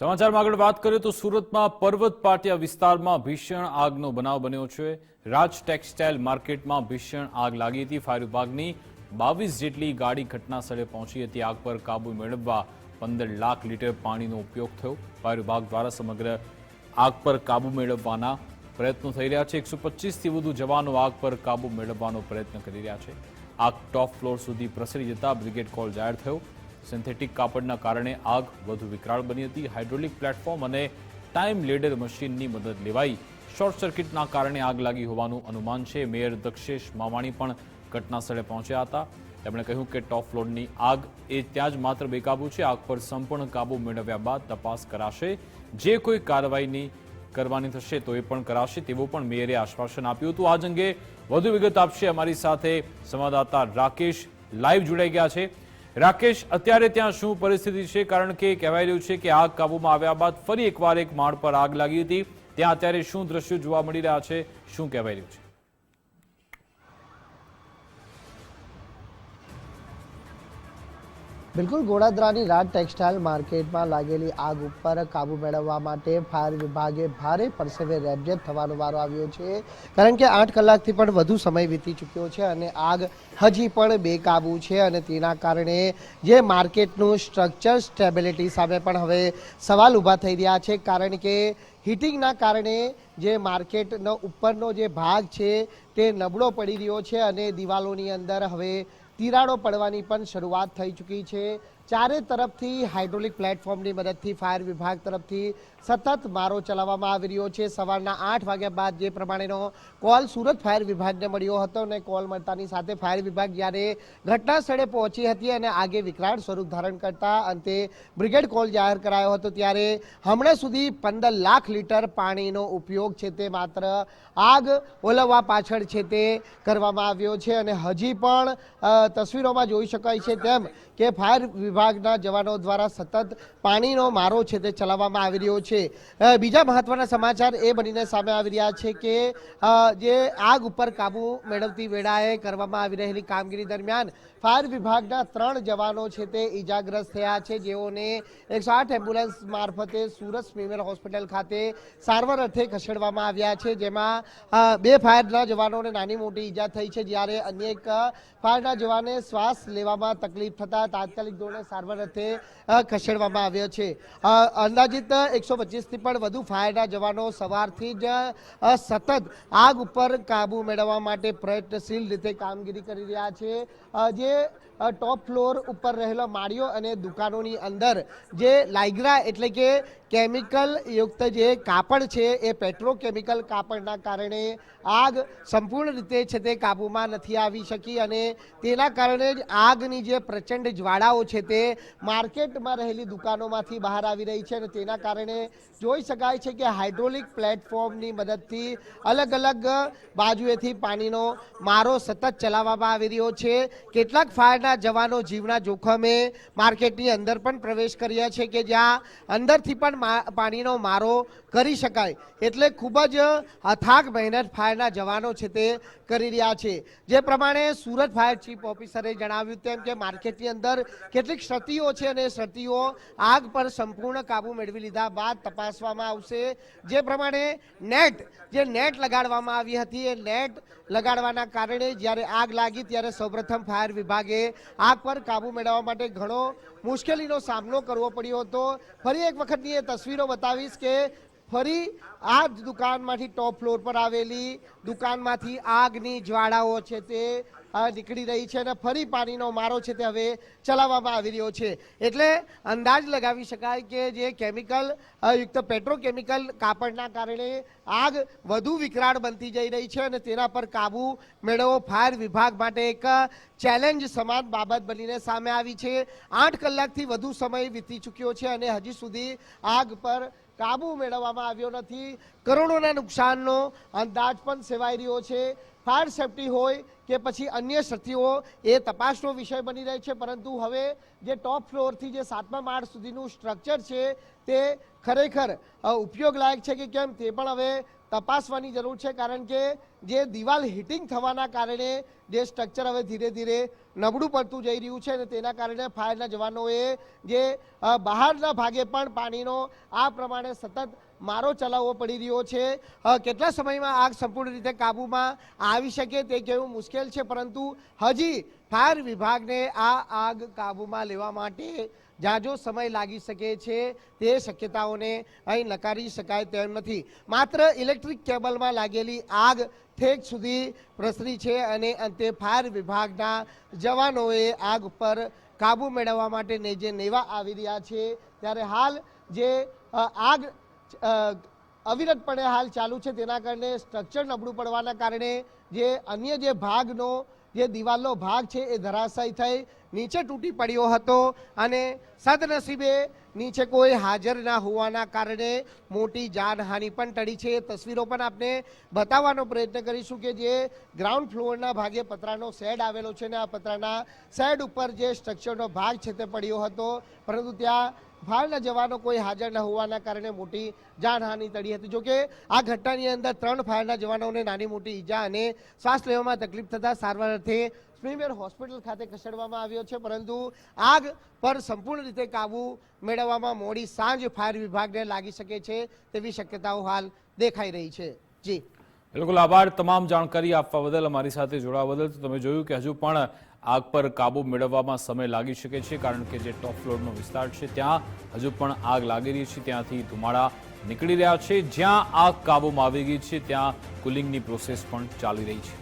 સમાચારમાં આગળ વાત કરીએ તો સુરતમાં પર્વત પાટિયા વિસ્તારમાં ભીષણ આગનો બનાવ બન્યો છે. રાજ ટેક્સટાઇલ માર્કેટમાં ભીષણ આગ લાગી હતી. ફાયર વિભાગની બાવીસ જેટલી ગાડી ઘટના સ્થળે પહોંચી હતી. આગ પર કાબુ મેળવવા પંદર લાખ લીટર પાણીનો ઉપયોગ થયો. ફાયર વિભાગ દ્વારા સમગ્ર આગ પર કાબુ મેળવવાના પ્રયત્નો થઈ રહ્યા છે. એકસો પચીસથી વધુ જવાનો આગ પર કાબુ મેળવવાનો પ્રયત્ન કરી રહ્યા છે. આગ ટોપ ફ્લોર સુધી પ્રસરી જતા બ્રિગેડ કોલ જાહેર થયો. સિન્થેટિક કાપડના કારણે આગ વધુ વિકરાળ બની હતી. હાઇડ્રોલિક પ્લેટફોર્મ અને ટાઈમ લેડર મશીનની મદદ લેવાઈ. શોર્ટ સર્કિટના કારણે આગ લાગી હોવાનું અનુમાન છે. મેયર દક્ષેશ માવાણી પણ ઘટના સ્થળે પહોંચ્યા હતા. તેમણે કહ્યું કે ટોપ ફ્લોરની આગ એ ત્યાં જ માત્ર બેકાબુ છે. આગ પર સંપૂર્ણ કાબુ મેળવ્યા બાદ તપાસ કરાશે. જે કોઈ કાર્યવાહીની કરવાની થશે તો એ પણ કરાશે તેવું પણ મેયરે આશ્વાસન આપ્યું હતું. આ અંગે વધુ વિગત આપશે અમારી સાથે સંવાદદાતા રાકેશ. લાઈવ જોડાઈ ગયા છે. રાકેશ, અત્યારે ત્યાં શું પરિસ્થિતિ છે? કારણ કે કહેવાય રહ્યું છે કે આગ કાબૂમાં આવ્યા બાદ ફરી એકવાર એક માળ પર આગ લાગી હતી. ત્યાં અત્યારે શું દ્રશ્યો જોવા મળી રહ્યા છે? શું કહેવાય રહ્યું છે? બિલકુલ ગોડાદરાની રાજ ટેક્સટાઇલ માર્કેટમાં લાગેલી આગ ઉપર કાબુ મેળવવા માટે ફાયર વિભાગે ભારે પરસેવે રેબજેબ થવાનો વારો આવ્યો છે. કારણ કે આઠ કલાકથી પણ વધુ સમય વીતી ચૂક્યો છે અને આગ હજી પણ બેકાબુ છે અને તેના કારણે જે માર્કેટનું સ્ટ્રક્ચર સ્ટેબિલિટી સામે પણ હવે સવાલ ઊભા થઈ રહ્યા છે. કારણ કે હીટિંગના કારણે જે માર્કેટનો ઉપરનો જે ભાગ છે તે નબળો પડી રહ્યો છે અને દિવાલોની અંદર હવે તિરાડો પડવાની પણ શરૂઆત થઈ ચૂકી છે. ચારે તરફથી હાઇડ્રોલિક પ્લેટફોર્મની મદદથી ફાયર વિભાગ તરફથી સતત મારો ચલાવવામાં આવી રહ્યો છે. સવારના આઠ વાગ્યા બાદ જે પ્રમાણેનો કોલ સુરત ફાયર વિભાગને મળ્યો હતો અને કોલ મળતાની સાથે ફાયર વિભાગ જ્યારે ઘટના સ્થળે પહોંચી હતી અને આગે વિકરાળ સ્વરૂપ ધારણ કરતા અંતે બ્રિગેડ કોલ જાહેર કરાયો હતો, ત્યારે હમણાં સુધી પંદર લાખ લીટર પાણીનો ઉપયોગ છે તે માત્ર આગ ઓલવવા પાછળ છે તે કરવામાં આવ્યો છે અને હજી પણ તસવીરોમાં જોઈ શકાય છે તેમ કે ફાયર વિભાગના જવાનો દ્વારા સતત પાણીનો મારો છે તે ચલાવવામાં આવી રહ્યો છે. બીજા મહત્વના સમાચાર એ બનીને સામે આવી રહ્યા છે કે જે આગ ઉપર કાબુ મેળવતી વેળાએ કરવામાં આવી રહેલી કામગીરી દરમિયાન ફાયર વિભાગના ત્રણ જવાનો છે તે ઈજાગ્રસ્ત થયા છે. જેઓને એકસો આઠ એમ્બ્યુલન્સ મારફતે સુરત સ્મીમેર હોસ્પિટલ ખાતે સારવાર અર્થે ખસેડવામાં આવ્યા છે. જેમાં બે ફાયરના જવાનોને નાની મોટી ઈજા થઈ છે. જ્યારે અન્ય એક ફાયરના જવાને શ્વાસ લેવામાં તકલીફ થતા તાત્કાલિક ધોરણે સારવાર અર્થે ખસેડવામાં આવ્યો છે. અંદાજિત એકસો પચીસથી પણ વધુ ફાયરના જવાનો સવારથી જ સતત આગ ઉપર કાબુ મેળવવા માટે પ્રયત્નશીલ રીતે કામગીરી કરી રહ્યા છે. જે ટોપ ફ્લોર ઉપર રહેલો માળીઓ અને દુકાનોની અંદર જે લાઇગ્રા એટલે કે કેમિકલ યુક્ત જે કાપડ છે, એ પેટ્રોકેમિકલ કાપડના કારણે આગ સંપૂર્ણ રીતે છે તે કાબૂમાં નથી આવી શકી અને તેના કારણે જ આગની જે પ્રચંડ જ્વાળાઓ છે તે માર્કેટમાં રહેલી દુકાનોમાંથી બહાર આવી રહી છે અને તેના કારણે જોઈ શકાય છે કે હાઇડ્રોલિક પ્લેટફોર્મની મદદથી અલગ અલગ બાજુએથી પાણીનો મારો સતત ચલાવવામાં આવી રહ્યો છે. કેટલાક ફાયરના જવાનો જીવના જોખમે માર્કેટની અંદર પણ પ્રવેશ કર્યા છે કે જ્યાં અંદરથી પણ પાણીનો મારો કરી શકાય. એટલે ખૂબ જ અથાગ મહેનત ફાયરના જવાનો છે તે કરી રહ્યા છે. જે પ્રમાણે સુરત ફાયર ચીફ ઓફિસરે જણાવ્યું તેમ કે માર્કેટની અંદર કેટલીક ક્ષતિઓ છે અને ક્ષતિઓ આગ પર સંપૂર્ણ કાબુ મેળવી લીધા બાદ તપાસવામાં આવશે. જે પ્રમાણે નેટ, જે નેટ લગાડવામાં આવી હતી એ નેટ લગાડવાના કારણે જ્યારે આગ લાગી ત્યારે સૌપ્રથમ ફાયર વિભાગે આગ પર કાબુ મેળવવા માટે ઘણો મુશ્કેલીનો સામનો કરવો પડ્યો હતો. ફરી એક વખતની એ તસવીરો બતાવીશ કે ફરી આ જ દુકાનમાંથી ટોપ ફ્લોર પર આવેલી દુકાનમાંથી આગની જ્વાળાઓ છે તે નીકળી રહી છે અને ફરી પાણીનો મારો છે તે હવે ચલાવવામાં આવી રહ્યો છે. એટલે અંદાજ લગાવી શકાય કે જે કેમિકલ યુક્ત પેટ્રોકેમિકલ કાપડના કારણે આગ વધુ વિકરાળ બનતી જઈ રહી છે અને તેના પર કાબુ મેળવવો ફાયર વિભાગ માટે એક ચેલેન્જ સમાન બાબત બનીને સામે આવી છે. આઠ કલાકથી વધુ સમય વીતી ચૂક્યો છે અને હજી સુધી આગ પર કાબુ મેળવવામાં આવ્યો નથી. કરોડોના નુકસાનનો અંદાજ પણ સેવાઈ રહ્યો છે. ફાયર સેફટી હોય કે પછી અન્ય ક્ષતિઓ એ તપાસનો વિષય બની રહે છે. પરંતુ હવે જે ટોપ ફ્લોરથી જે સાતમા માળ સુધીનું સ્ટ્રક્ચર છે, તે ખરેખર ઉપયોગ લાયક છે કે કેમ? તે પણ હવે તપાસવાની જરૂર છે, કારણ કે જે દિવાલ હીટિંગ થવાના કારણે જે સ્ટ્રક્ચર હવે ધીરે ધીરે નબળું પડતું જઈ રહ્યું છે અને તેના કારણે ફાયરના જવાનોએ જે બહારના ભાગે પણ પાણીનો આ પ્રમાણે સતત મારો ચલાવવો પડી રહ્યો છે. કેટલા સમયમાં આગ સંપૂર્ણ રીતે કાબૂમાં આવી શકે તે કહેવું મુશ્કેલ છે, પરંતુ હજી ફાયર વિભાગને આ આગ કાબૂમાં લેવા માટે જાજો સમય લાગી શકે છે, તે શક્યતાઓને અહીં નકારી શકાય તેમ નથી. માત્ર ઇલેક્ટ્રિક કેબલમાં લાગેલી આગ ઠેક સુધી પ્રસરી છે અને અંતે ફાયર વિભાગના જવાનોએ આગ ઉપર કાબુ મેળવવા માટે ને જે નેવા આવી રહ્યા છે, ત્યારે હાલ જે આગ અવિરતપણે હાલ ચાલુ છે, તેના કારણે સ્ટ્રક્ચર નબળું પડવાના કારણે જે અન્ય જે ભાગનો, જે દિવાલનો ભાગ છે, એ ધરાશાયી થઈ નીચે તૂટી પડ્યો હતો અને સદનસીબે નીચે કોઈ હાજર ના હોવાના કારણે મોટી જાનહાનિ પણ ટળી છે. એ તસવીરો પણ આપને બતાવવાનો પ્રયત્ન કરીશું કે જે ગ્રાઉન્ડ ફ્લોરના ભાગે પતરાનો શેડ આવેલો છે ને આ પતરાના શેડ ઉપર જે સ્ટ્રક્ચરનો ભાગ છે તે પડ્યો હતો. પરંતુ ત્યાં ફાયરના જવાનો કોઈ હાજર ન હોવાના કારણે મોટી જાનહાનિ ટળી હતી. જોકે આ ઘટનાની અંદર ત્રણ ફાયરના જવાનોને નાની મોટી ઈજા અને શ્વાસ લેવામાં તકલીફ થતા સારવાર અર્થે સ્મીમેર હોસ્પિટલ ખાતે ખસેડવામાં આવ્યો છે, પરંતુ આગ પર સંપૂર્ણ રીતે કાબુ મેળવવામાં મોડી સાંજ ફાયર વિભાગને લાગી શકે છે તેવી શક્યતાઓ હાલ દેખાઈ રહી છે. જી. બિલકુલ આભાર. તમામ જાણકારી આપવા બદલ અમારી સાથે જોડાવા બદલ તમે જોયું કે હજુ પણ આગ પર કાબુ મેળવવામાં સમય લાગી શકે છે, કારણ કે જે ટોપ ફ્લોરનો વિસ્તાર છે, ત્યાં હજુ પણ આગ લાગી રહી છે, ત્યાંથી ધુમાડા નીકળી રહ્યા છે. જ્યાં આગ કાબુમાં આવી ગઈ છે, ત્યાં કુલિંગની પ્રોસેસ પણ ચાલી રહી છે.